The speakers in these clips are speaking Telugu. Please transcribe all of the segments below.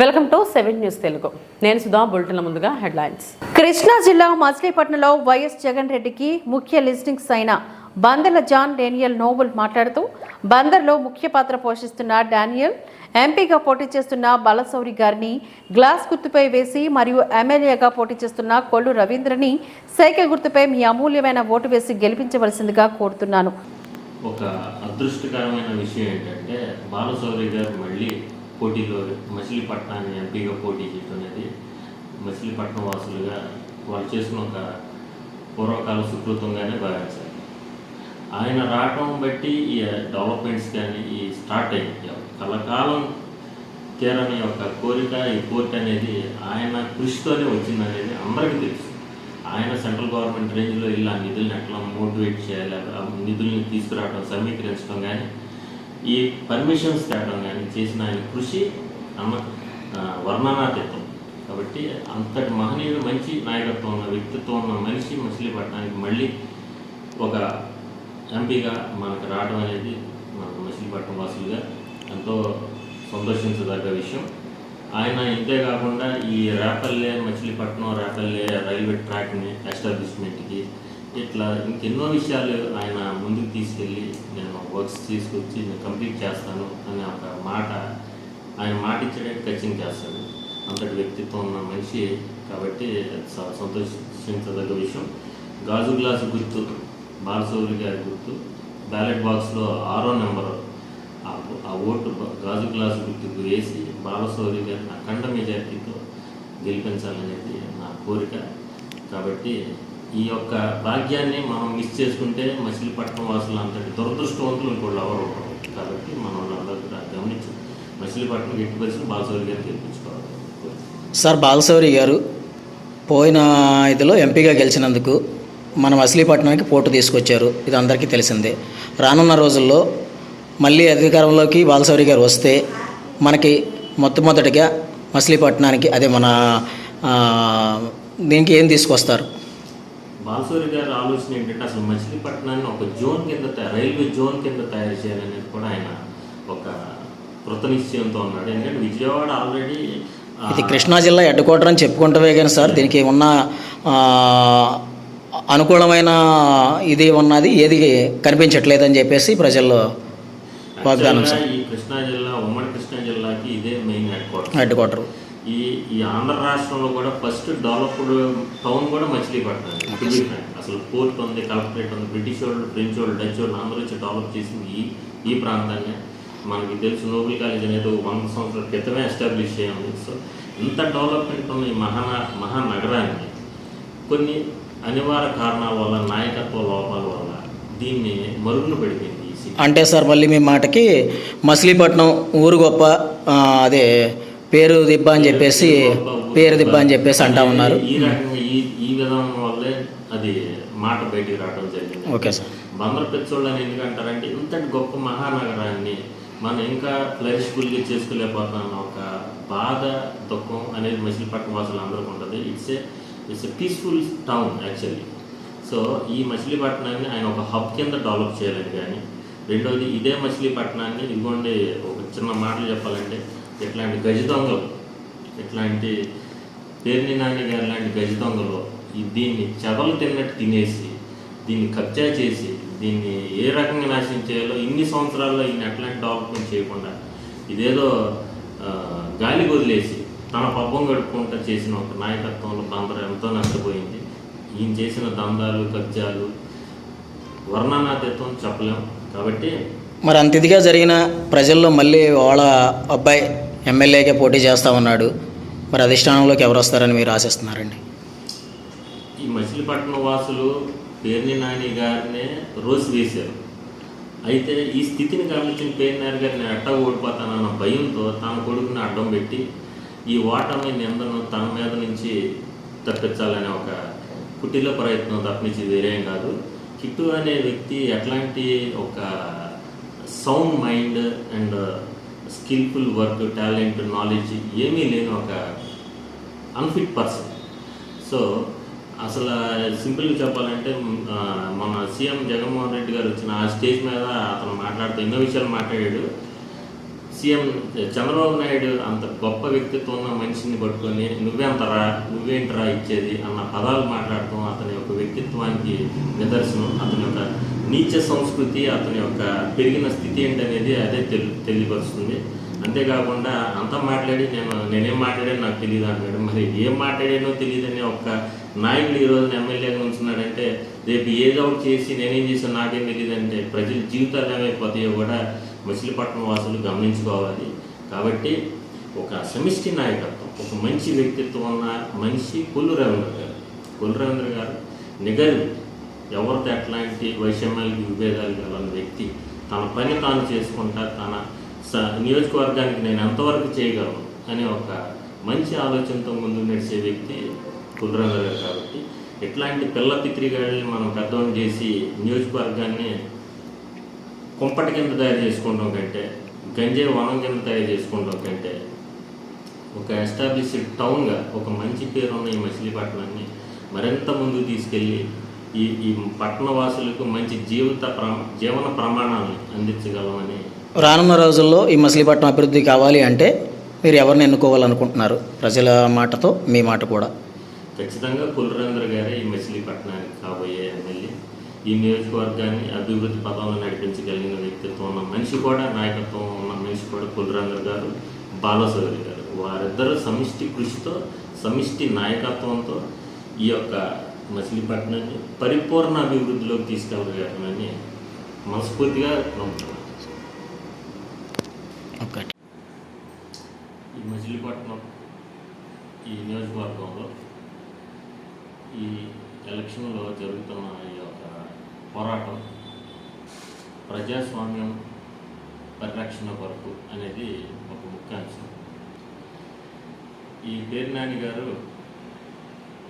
Welcome to seven news Telugu. నేను సుధా బులెటిన్ల ముందుగా హెడ్లైన్స్. కృష్ణా జిల్లా మచిలీపట్నంలో వైఎస్ జగన్ రెడ్డికి ముఖ్య లిస్టింగ్స్ అయిన బందర్ల జాన్ డేనియల్ నోబుల్ మాట్లాడుతూ బందర్లో ముఖ్య పాత్ర పోషిస్తున్న డానియల్ ఎంపీగా పోటీ చేస్తున్న బలసౌరి గారిని గ్లాస్ గుర్తుపై వేసి మరియు ఎమ్మెల్యేగా పోటీ చేస్తున్న కొల్లు రవీంద్రని సైకిల్ గుర్తుపై మీ అమూల్యమైన ఓటు వేసి గెలిపించవలసిందిగా కోరుతున్నాను. ఒక అదృష్టకరమైన విషయం ఏంటంటే బాలసౌరి గారు మళ్ళీ పోటీలో మచిలీపట్నాన్ని ఎంపీగా పోటీ చేయడం అనేది మచిలీపట్నం వాసులుగా వాళ్ళు చేసిన ఒక పూర్వకాల సుకృతంగానే భావించాలి ఆయన రావటం బట్టి ఈ డెవలప్మెంట్స్ కానీ ఈ స్టార్ట్ అయ్యి కలకాలం తీరని యొక్క కోరిక ఈ కోరిక అనేది ఆయన కృషితోనే వచ్చిందనేది అందరికీ తెలుసు. ఆయన సెంట్రల్ గవర్నమెంట్ రేంజ్లో ఇలా నిధులను ఎట్లా మోటివేట్ చేయాలి ఆ నిధుల్ని తీసుకురావడం సమీకరించడం కానీ ఈ పర్మిషన్స్ తేవడం కానీ చేసిన ఆయన కృషి అన్న వర్ణనాతీతం. కాబట్టి అంతటి మహనీయుడు మంచి నాయకత్వం ఉన్న వ్యక్తిత్వం ఉన్న మనిషి మచిలీపట్నానికి మళ్ళీ ఒక ఎంపీగా మనకు రావడం అనేది మన మచిలీపట్నం వాసులుగా ఎంతో సంతోషించదగ్గ విషయం. ఆయన ఇంతే కాకుండా ఈ రేపల్లె మచిలీపట్నం రేపల్లె రైల్వే ట్రాక్ని ఎస్టాబ్లిష్మెంట్కి ఇట్లా ఇంకెన్నో విషయాలు ఆయన ముందుకు తీసుకెళ్ళి నేను వర్క్స్ తీసుకొచ్చి నేను కంప్లీట్ చేస్తాను అనే ఒక మాట ఆయన మాట ఇచ్చేటట్టు ఖచ్చితంగా చేస్తాడు. అంతటి వ్యక్తిత్వం ఉన్న మనిషి కాబట్టి స- సంతోషించదగ్గ విషయం. గాజు గ్లాసు గుర్తు బాలసౌరి గారి గుర్తు బ్యాలెట్ బాక్స్లో ఆరో నెంబరు. ఆ ఆ ఓటు గాజు గ్లాసు గుర్తుకు వేసి బాలసౌరి గారిని అఖండ మెజార్టీతో గెలిపించాలనేది నా కోరిక. కాబట్టి ఈ యొక్క భాగ్యాన్ని మనం మిస్ చేసుకుంటే మచిలీపట్నం వాసులు అంతటి దురదృష్టవంతులు ఇంకోళ్ళు ఎవరు కాబట్టి మనం వాళ్ళందరూ గమనించి మచిలీపట్నం ఎట్టి పరిస్థితి బాలసౌరి గారు గెలిపించుకోవాలి. సార్ బాలశౌరి గారు పోయిన ఇదిలో ఎంపీగా గెలిచినందుకు మన మచిలీపట్నానికి పోటు తీసుకొచ్చారు. ఇది అందరికీ తెలిసిందే. రానున్న రోజుల్లో మళ్ళీ అధికారంలోకి బాలశౌరి గారు వస్తే మనకి మొట్టమొదటిగా మచిలీపట్నానికి అదే మన దీనికి ఏం తీసుకొస్తారు? బాలసూరి గారి ఆలోచన ఏంటంటే అసలు మచిలీపట్నాన్ని ఒక జోన్ కింద రైల్వే జోన్ కింద తయారు చేయాలనేది కూడా ఆయన ఒక కృత నిశ్చయంతో ఉన్నాడు. ఎందుకంటే విజయవాడ ఆల్రెడీ ఇది కృష్ణా జిల్లా హెడ్ క్వార్టర్ అని చెప్పుకుంటవే కానీ సార్ దీనికి ఉన్న అనుకూలమైన ఇది ఉన్నది ఏది కనిపించట్లేదని చెప్పేసి ప్రజల్లో వాగ్దానం సార్. ఈ కృష్ణా జిల్లా ఉమ్మడి కృష్ణా జిల్లాకి ఇదే main headquarter headquarter ఈ ఈ ఆంధ్ర రాష్ట్రంలో కూడా ఫస్ట్ డెవలప్డ్ టౌన్ కూడా మచిలీపట్నం. అసలు పోర్ట్ ఉంది కలెక్టరేట్ ఉంది బ్రిటిష్ వాళ్ళు ఫ్రెంచ్ వాళ్ళు డచ్ వాళ్ళు అందరూ వచ్చి డెవలప్ చేసింది ఈ ఈ ప్రాంతాన్ని మనకి తెలుసు నోబెల్ కాలేజ్ అనేది వంద సంవత్సరాల క్రితమే ఎస్టాబ్లిష్ చేయండి సో ఇంత డెవలప్మెంట్ ఉన్న ఈ మహా మహానగరాన్ని కొన్ని అనివార్య కారణాల వల్ల నాయకత్వ లోపాల వల్ల దీన్ని మరుగున పడిపోయింది. అంటే సార్ మళ్ళీ మీ మాటకి మచిలీపట్నం ఊరు గొప్ప అదే పేరు దిబ్బ అని చెప్పేసి పేరు దిబ్బ అని చెప్పేసి అంటా ఉన్నారు. ఈ రకంగా ఈ ఈ విధానం వల్లే అది మాట బయటికి రావడం జరిగింది. Okay sir. బందర్ పెచ్చోళ్ళు అని ఎందుకంటారంటే ఇంతటి గొప్ప మహానగరాన్ని మనం ఇంకా ఫ్లరిష్ఫుల్గా చేసుకోలేకపోతున్నాం. ఒక బాధ దుఃఖం అనేది మచిలీపట్నం వాసులు అందరికీ ఉంటుంది. It's a it's a peaceful town actually so ఈ మచిలీపట్నాన్ని ఆయన ఒక హబ్ కింద డెవలప్ చేయాలని కానీ రెండోది ఇదే మచిలీపట్నాన్ని ఇదిగోండి ఒక చిన్న మాటలు చెప్పాలంటే ఇట్లాంటి గజ దొంగలు ఇట్లాంటి పేర్ని నాని గారు లాంటి గజ దొంగలు దీన్ని చెదలు తిన్నట్టు తినేసి దీన్ని కబ్జా చేసి దీన్ని ఏ రకంగా నాశనం చేయాలో ఇన్ని సంవత్సరాల్లో ఈయన ఎట్లాంటి డెవలప్మెంట్ చేయకుండా ఇదేదో గాలి వదిలేసి తన పబ్బం గడుపుకుంటూ చేసిన ఒక నాయకత్వంలో బందరు ఎంతో నష్టపోయింది. ఈయన చేసిన దందాలు కబ్జాలు వర్ణనాతీతం చెప్పలేం. కాబట్టి మరి అంత ఇదిగా జరిగిన ప్రజల్లో మళ్ళీ వాళ్ళ అబ్బాయి ఎమ్మెల్యేకే పోటీ చేస్తా ఉన్నాడు. మరి అధిష్టానంలోకి ఎవరు వస్తారని మీరు ఆశిస్తున్నారండి? ఈ మచిలీపట్నం వాసులు పేర్ని నాని గారినే రోజు వేశారు. అయితే ఈ స్థితిని గమనించిన పేర్నారి గారిని ఎట్టా ఓడిపోతానన్న భయంతో తన కొడుకుని అడ్డం పెట్టి ఈ ఓటమి నిందను తన మీద నుంచి తప్పించాలనే ఒక కుటిల ప్రయత్నం తప్పించి వేరేం కాదు. కిట్టు అనే వ్యక్తి ఎట్లాంటి ఒక sound mind and skillful work talent knowledge ఏమీ లేని ఒక అన్ఫిట్ పర్సన్ సో అసలు సింపుల్గా చెప్పాలంటే మన సీఎం జగన్మోహన్ రెడ్డి గారు వచ్చిన ఆ స్టేజ్ మీద అతను మాట్లాడుతూ ఎన్నో విషయాలు మాట్లాడాడు. సీఎం చంద్రబాబు నాయుడు అంత గొప్ప వ్యక్తిత్వం ఉన్న మనిషిని పట్టుకొని నువ్వెంతరా నువ్వేంటరా ఇచ్చేది అన్న పదాలు మాట్లాడటం అతని యొక్క వ్యక్తిత్వానికి నిదర్శనం అతని యొక్క నీచ సంస్కృతి అతని యొక్క పెరిగిన స్థితి ఏంటనేది అదే తెలి తెలియపరుస్తుంది. అంతేకాకుండా అంతా మాట్లాడి నేను నేనేం మాట్లాడాను నాకు తెలియదు అంటున్నాడు. మరి ఏం మాట్లాడానో తెలియదని ఒక నాయకుడు ఈ రోజున ఎమ్మెల్యేగా ఉంచున్నాడంటే రేపు ఏదో ఒకటి చేసి నేనేం చేశాను నాకేం తెలియదు అంటే ప్రజల జీవితాలు ఏమైపోతాయో కూడా మచిలీపట్నం వాసులు గమనించుకోవాలి. కాబట్టి ఒక సమిష్టి నాయకత్వం ఒక మంచి వ్యక్తిత్వం ఉన్న మనిషి కొల్లు రవీంద్ర గారు. కొల్లు రవీంద్ర గారు నిగరు ఎవరితో ఎట్లాంటి వైషమ్యాలకి విభేదాలు గల వ్యక్తి తన పని తాను చేసుకుంటా తన స నియోజకవర్గానికి నేను ఎంతవరకు చేయగలను అనే ఒక మంచి ఆలోచనతో ముందు నడిచే వ్యక్తి కుల్రంగ గారు కాబట్టి ఇట్లాంటి పిల్ల పిత్రిగాళ్ళని మనం పెద్దవాళ్ళు చేసి నియోజకవర్గాన్ని కుంపటి కింద తయారు చేసుకోవడం కంటే గంజే వనం కింద తయారు చేసుకోవడం కంటే ఒక ఎస్టాబ్లిష్డ్ టౌన్గా ఒక మంచి పేరు ఉన్న ఈ మచిలీపట్నాన్ని మరింత ముందుకు తీసుకెళ్ళి ఈ ఈ పట్టణ వాసులకు మంచి జీవిత జీవన ప్రమాణాలను అందించగలమని. రానున్న రోజుల్లో ఈ మచిలీపట్నం అభివృద్ధి కావాలి అంటే మీరు ఎవరిని ఎన్నుకోవాలనుకుంటున్నారు? ప్రజల మాటతో మీ మాట కూడా. ఖచ్చితంగా కులరేంద్ర గారే ఈ మచిలీపట్నానికి కాబోయే ఎమ్మెల్యే. ఈ నియోజకవర్గాన్ని అభివృద్ధి పదంలో నడిపించగలిగిన వ్యక్తిత్వం ఉన్న మనిషి కూడా నాయకత్వం ఉన్న మనిషి కూడా కులరేంద్ర గారు బాలసౌరి గారు. వారిద్దరూ సమిష్టి కృషితో సమిష్టి నాయకత్వంతో ఈ యొక్క మచిలీపట్నాన్ని పరిపూర్ణ అభివృద్ధిలోకి తీసుకెళ్ళగలరని మనస్ఫూర్తిగా నమ్ముతున్నాను. ఈ మచిలీపట్నం ఈ నియోజకవర్గంలో ఈ ఎలక్షన్లో జరుగుతున్న ఈ యొక్క పోరాటం ప్రజాస్వామ్యం పరిరక్షణ కొరకు అనేది ఒక ముఖ్య అంశం ఈ పేర్నాని గారు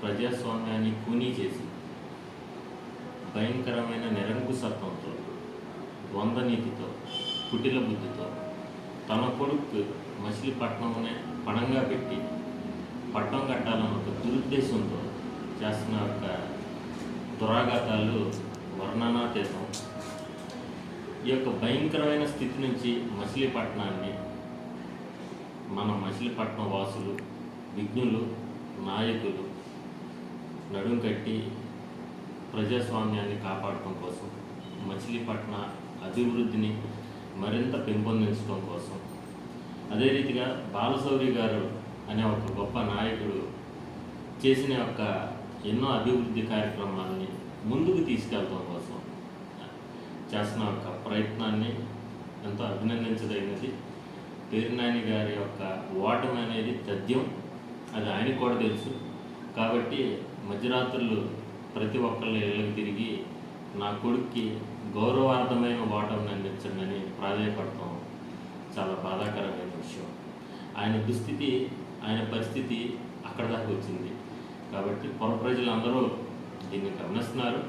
ప్రజాస్వామ్యాన్ని కూనీ చేసి భయంకరమైన నిరంకుశత్వంతో ద్వంద్వ నీతితో కుటిల బుద్ధితో తన కొడుకు మచిలీపట్నంనే పణంగా పెట్టి పట్టం కట్టాలన్న ఒక దురుద్దేశంతో చేస్తున్న ఒక దురాఘాతాలు వర్ణనాతీతం. ఈ యొక్క భయంకరమైన స్థితి నుంచి మచిలీపట్నాన్ని మన మచిలీపట్నం వాసులు విఘ్నులు నాయకులు నడుం కట్టి ప్రజాస్వామ్యాన్ని కాపాడటం కోసం మచిలీపట్న అభివృద్ధిని మరింత పెంపొందించడం కోసం. అదే రీతిగా బాలశౌరి గారు అనే ఒక గొప్ప నాయకుడు చేసిన యొక్క ఎన్నో అభివృద్ధి కార్యక్రమాలని ముందుకు తీసుకెళ్ళడం కోసం చేసిన యొక్క ప్రయత్నాన్ని ఎంతో అభినందించదగినది. పేరునాని గారి యొక్క ఓటమి అనేది తథ్యం. అది ఆయనకు కూడా తెలుసు. కాబట్టి మధ్యరాత్రులు ప్రతి ఒక్కళ్ళ ఇళ్ళకి తిరిగి నా కొడుక్కి గౌరవార్థమైన ఓటమిని అందించండి అని ప్రాధాయపడటం చాలా బాధాకరమైన విషయం. ఆయన దుస్థితి ఆయన పరిస్థితి అక్కడ దాకా వచ్చింది. కాబట్టి పొర ప్రజలందరూ దీన్ని గమనిస్తున్నారు.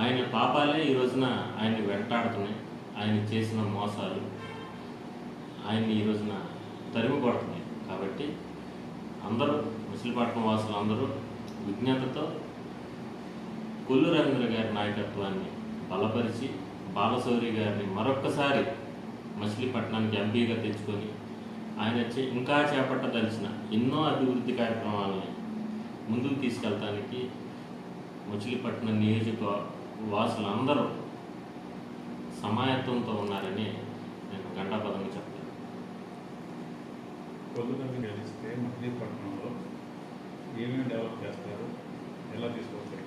ఆయన పాపాలే ఈ రోజున ఆయన్ని వెంటాడుతున్నాయి. ఆయన చేసిన మోసాలు ఆయన్ని ఈ రోజున తరిమి కొడుతున్నాయి కాబట్టి అందరూ ముసలిపట్నం వాసులు అందరూ విజ్ఞతతో కొల్లు రవీంద్ర గారి నాయకత్వాన్ని బలపరిచి బాలశౌరి గారిని మరొక్కసారి మచిలీపట్నానికి ఎంపీగా తెచ్చుకొని ఆయన ఇంకా చేపట్టదలిచిన ఎన్నో అభివృద్ధి కార్యక్రమాలని ముందుకు తీసుకెళ్ళటానికి మచిలీపట్నం నియోజక వాసులందరూ సమాయత్వంతో ఉన్నారని నేను గంటాపదంగా చెప్తాను. పొద్దున్నది గెలిస్తే మచిలీపట్నంలో ఏమేమి డెవలప్ చేస్తారు? ఎలా తీసుకొస్తారు?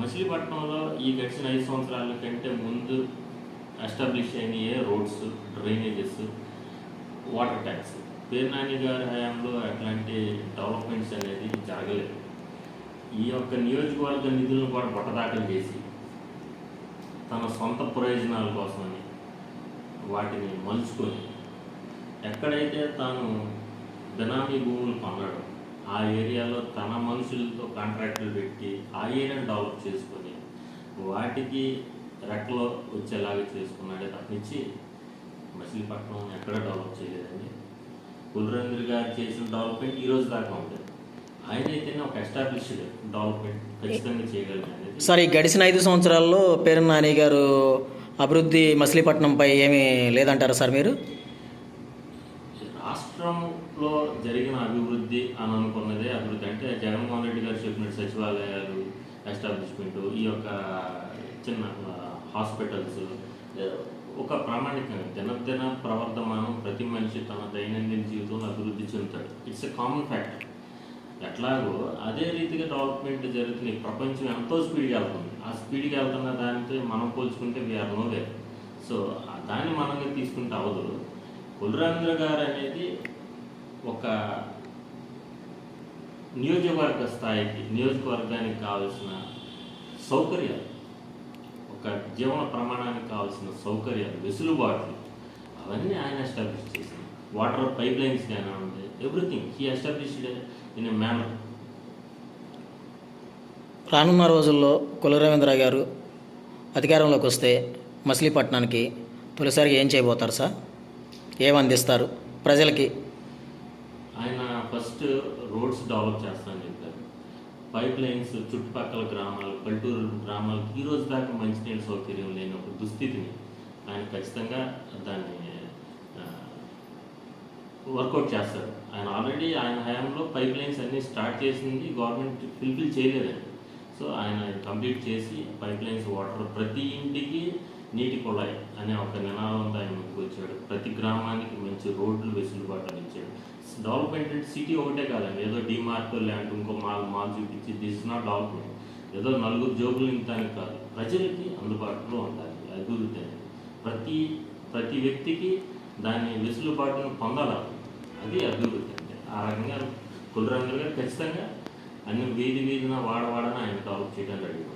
మచిలీపట్నంలో ఈ గడిచిన ఐదు సంవత్సరాల కంటే ముందు ఎస్టాబ్లిష్ అయిన ఏ roads drainages water tanks Perni Nani గారి హయాంలో అట్లాంటి డెవలప్మెంట్స్ అనేది జరగలేదు. ఈ యొక్క నియోజకవర్గ నిధులను కూడా బొట్టదాఖలు చేసి తన సొంత ప్రయోజనాల కోసమని వాటిని మలుచుకొని ఎక్కడైతే తాను బినామీ భూములు పొందడం ఆ ఏరియాలో తన మనుషులతో కాంట్రాక్టులు పెట్టి ఆ ఏరియాను డెవలప్ చేసుకొని వాటికి రెక్కలో వచ్చేలాగా చేసుకున్నాడే తప్పించి మచిలీపట్నం ఎక్కడ డెవలప్ చేయలేదండి. కులరేంద్ర గారు చేసిన డెవలప్మెంట్ ఈ రోజు దాకా ఉంది. ఆయన అయితేనే ఒక ఎస్టాబ్లిష్డ్ డెవలప్మెంట్ ఖచ్చితంగా చేయగలిగింది సార్ ఈ గడిచిన ఐదు సంవత్సరాల్లో పేరు నాని గారు అభివృద్ధి మచిలీపట్నంపై ఏమీ లేదంటారా సార్ మీరు? రాష్ట్రంలో జరిగిన అభివృద్ధి అని అనుకున్నదే అభివృద్ధి అంటే జగన్మోహన్ రెడ్డి గారు చెప్పిన సచివాలయాలు ఎస్టాబ్లిష్మెంట్ ఈ యొక్క చిన్న హాస్పిటల్స్ ఒక ప్రామాణికంగా దినదిన ప్రవర్ధమానం ప్రతి మనిషి తన దైనందిన జీవితంలో అభివృద్ధి చెందుతాడు. ఇట్స్ ఎ కామన్ ఫ్యాక్టర్ ఎట్లాగో అదే రీతిగా డెవలప్మెంట్ జరుగుతుంది ప్రపంచం ఎంతో స్పీడ్గా వెళ్తుంది. ఆ స్పీడ్గా వెళ్తున్న దానితో మనం పోల్చుకుంటే వీఆర్ నో వేర్ సో దాన్ని మనంగా తీసుకుంటే అవదు కులరాంధ్ర గారు అనేది ఒక నియోజకవర్గ స్థాయికి నియోజకవర్గానికి కావాల్సిన సౌకర్యాలు ఒక జీవన ప్రమాణానికి కావాల్సిన సౌకర్యాలు వెసులుబాట్లు అవన్నీ ఆయన ఎస్టాబ్లిష్ చేసింది వాటర్ పైప్ లైన్స్ కానీ ఉంది everything he established in a manner రానున్న రోజుల్లో కులరవీంద్ర గారు అధికారంలోకి వస్తే మచిలీపట్నానికి తొలిసారిగా ఏం చేయబోతారు సార్? ఏమందిస్తారు ప్రజలకి? ఆయన ఫస్ట్ రోడ్స్ డెవలప్ చేస్తానని చెప్పారు. పైప్ లైన్స్ చుట్టుపక్కల గ్రామాలు పల్లెటూరు గ్రామాలకు ఈ రోజు దాకా మంచినీళ్ళ సౌకర్యం లేని ఒక దుస్థితిని ఆయన ఖచ్చితంగా దాన్ని వర్కౌట్ చేస్తారు. ఆయన ఆల్రెడీ ఆయన హయాంలో పైప్ లైన్స్ అన్నీ స్టార్ట్ చేసింది గవర్నమెంట్ ఫుల్ఫిల్ చేయలేదండి. సో ఆయన కంప్లీట్ చేసి పైప్ లైన్స్ వాటర్ ప్రతి ఇంటికి నీటి కుళాయి అనే ఒక నినాదంతో ఆయన ముందుకు వచ్చాడు ప్రతి గ్రామానికి మంచి రోడ్లు వెసులుబాటు అందించాడు. డెవలప్మెంట్ అంటే సిటీ ఒకటే కాదండి. ఏదో డిమార్ట్ ల్యాండ్ ఇంకో మాల్ మాల్ చూపించి దిస్ నాట్ డెవలప్మెంట్ ఏదో నలుగురు జోబులు నింపడానికి కాదు. ప్రజలకి అందుబాటులో ఉండాలి. అభివృద్ధి అనేది. ప్రతి ప్రతి వ్యక్తికి దాని వెసులుబాటును పొందాలి? అది అభివృద్ధి అంటే. ఆ రకంగా కులరంగర్ గారు ఖచ్చితంగా అన్ని వీధి వీధిన వాడవాడన ఆయన డెవలప్ చేయడానికి అడిగారు